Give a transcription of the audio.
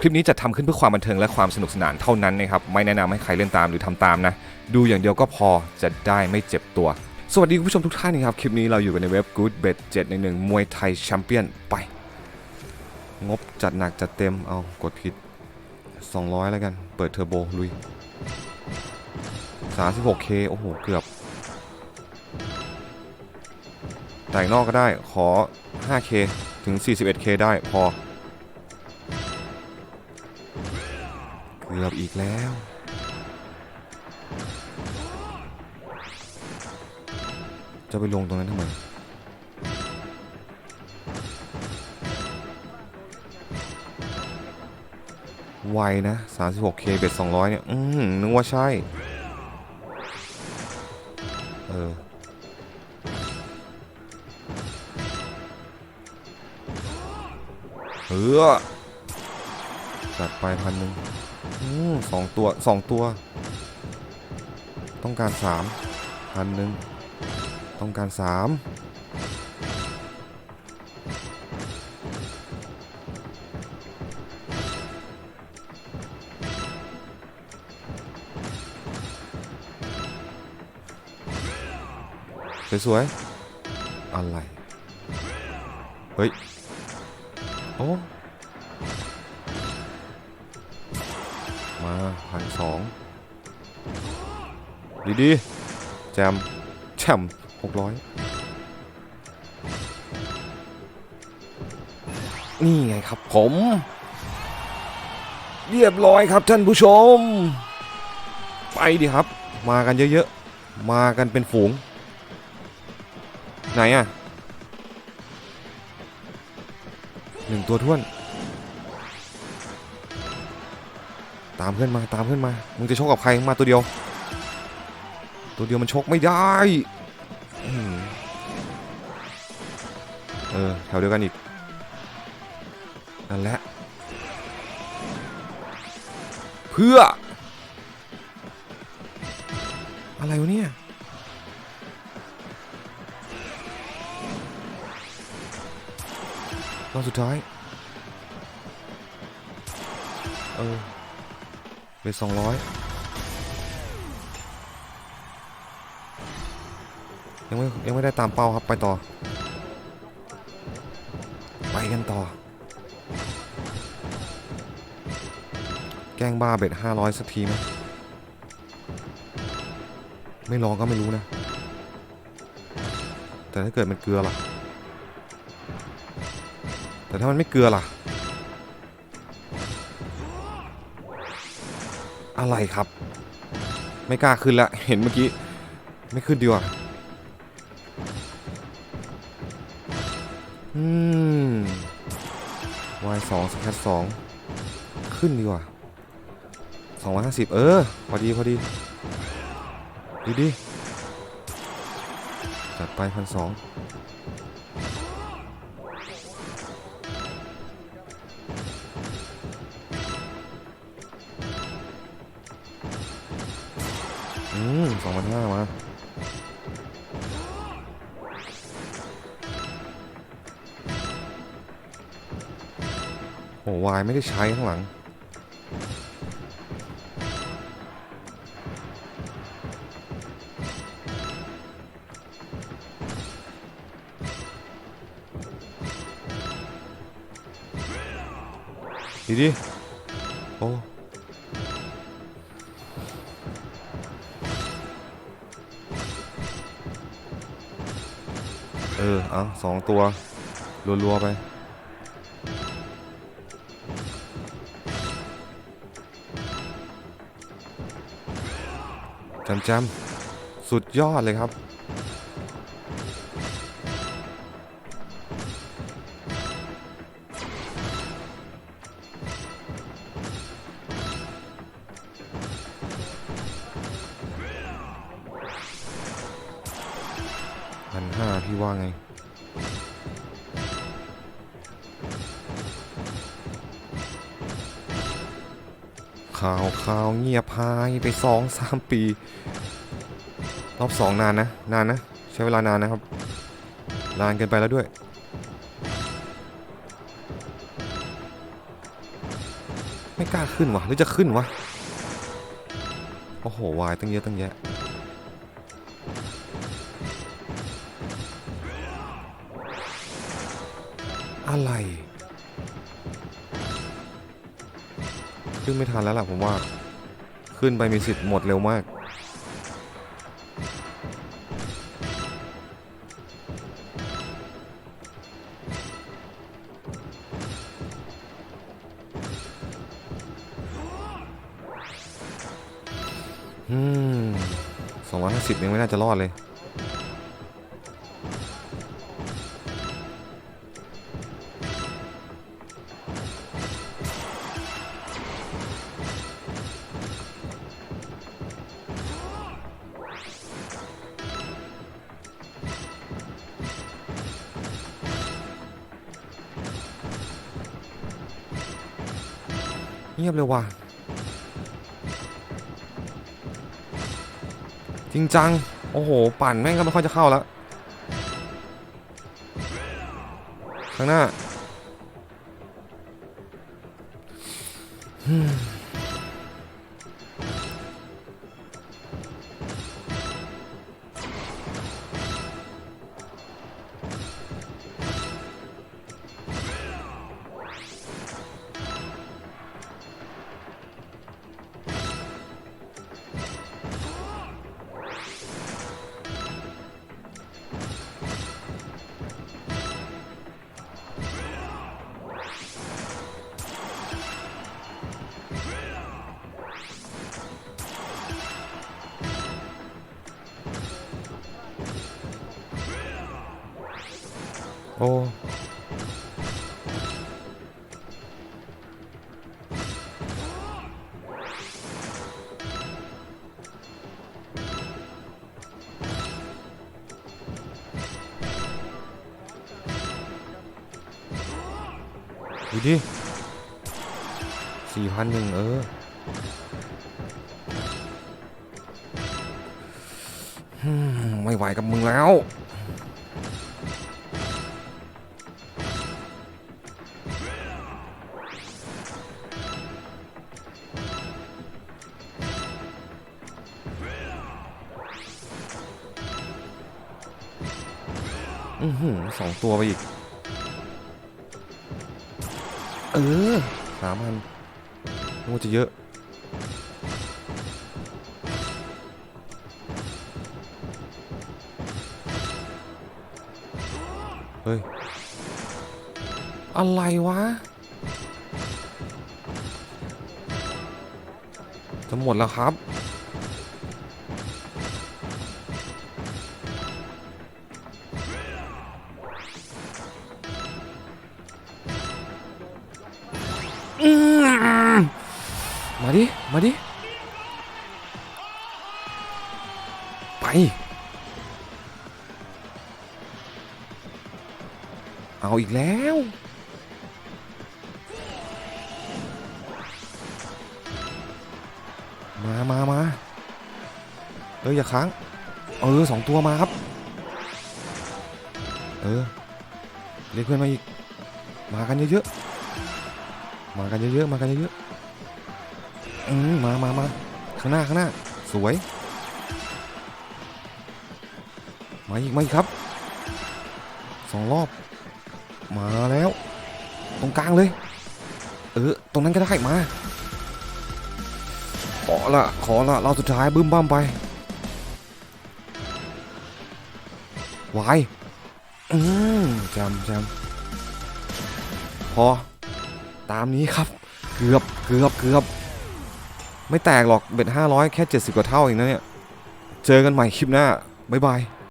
คลิปนี้จะทำขึ้นเพื่อความบันเทิงและความสนุกสนานเท่านั้นนะครับ ไม่แนะนำให้ใครเล่นตามหรือทำตามนะ ดูอย่างเดียวก็พอจะได้ไม่เจ็บตัว สวัสดีคุณผู้ชมทุกท่านนะครับ คลิปนี้เราอยู่กันในเว็บ Good Bet 711มวยไทยแชมเปี้ยนไป งบจัดหนักจัดเต็ม เอากดผิด 200 แล้วกัน เปิดเทอร์โบลุย 36K โอ้โห เกือบ แต่งนอกก็ได้ ขอ 5K ถึง 41K ได้พอ เกือบอีกแล้ว จะไปลงตรงนั้นทำไมไวนะ 36K เบ็ด200 เนี่ย อืมนึกว่าใช่ เออ เออจัดไปพันหนึ่ง อืมสองตัวสองตัว ต้องการสามพันหนึ่งต้องการสามสวยๆอะไร เฮ้ย โอ้ พันสองดีดีแจมแจมหกร้อยนี่ไงครับผม เรียบร้อยครับท่านผู้ชม ไปดิครับ มากันเยอะๆ มากันเป็นฝูง ไหนอะหนึ่งตัวท้วน ตามเพื่อนมาตามเพื่อนมา มึงจะชกกับใครมาตัวเดียว ตัวเดียวมันชกไม่ได้อเออแถวเดียวกันอีกนั่นแหละเพื่อ อะไรวะเนี่ยรอบสุดท้าย เออ เป็นสองร้อยยังไม่ยังไม่ได้ตามเป้าครับไปต่อ ไปกันต่อ แกล้งบ้าเบ็ดห้าร้อยสักทีไหมไม่ลองก็ไม่รู้นะ แต่ถ้าเกิดมันเกลือล่ะ แต่ถ้ามันไม่เกลือล่ะ อะไรครับ ไม่กล้าขึ้นละเห็นเมื่อกี้ ไม่ขึ้นดีกว่าอืม y สองสแคทสองขึ้นดีกว่าสองร้อยห้าสิบเออ พอดี พอดีดีดีจัดไปพันสอง อืมสองพันห้ามาโอ้วายไม่ได้ใช้ข้างหลังดีดิโอ้ เออ เอาสองตัว รัวๆไป จำจำสุดยอดเลยครับ พันห้าพี่ว่าไง ข่าวข่าวเงียบหายไปสองสามปี รอบสองนานนะ นานนะ ใช้เวลานานนะครับ นานเกินไปแล้วด้วยไม่กล้าขึ้นวะหรือจะขึ้นวะ โอ้โห วายตั้งเยอะตั้งแยะ อะไร ขึ้นไม่ทันแล้วล่ะผมว่า ขึ้นไปมีสิทธิ์หมดเร็วมาก อืมสองร้อยห้าสิบยังไม่น่าจะรอดเลย เงียบเลยว่ะ จริงจัง โอ้โห ปั่นแม่งก็ไม่ค่อยจะเข้าแล้ว ข้างหน้า อืมโอ้ดูดิสี่พันหนึ่งเอออืมไม่ไหวกับมึงแล้ว อือหือสองตัวไปอีก เออสามพันโอ้จะเยอะ เฮ้ย อะไรวะ จะหมดแล้วครับ มาดิ มาดิ ไป เอาอีกแล้ว มามามาเอออย่าค้าง เออสองตัวมาครับ เออ เรียกเพื่อนมาอีก มากันเยอะๆ มากันเยอะๆมากันเยอะๆอืมมามามาข้างหน้าข้างหน้า สวย มาอีกมาอีกครับสองรอบ มาแล้ว ตรงกลางเลย เออ ตรงนั้นก็ได้มาขอละขอละเราสุดท้ายบึ้มบ้ามไปวายอืมจำจำพอ ตามนี้ครับ เกือบเกือบเกือบไม่แตกหรอกเบ็ดห้าร้อยแค่เจ็ดสิบกว่าเท่าเองนะเนี่ย เจอกันใหม่คลิปหน้า บ๊ายบาย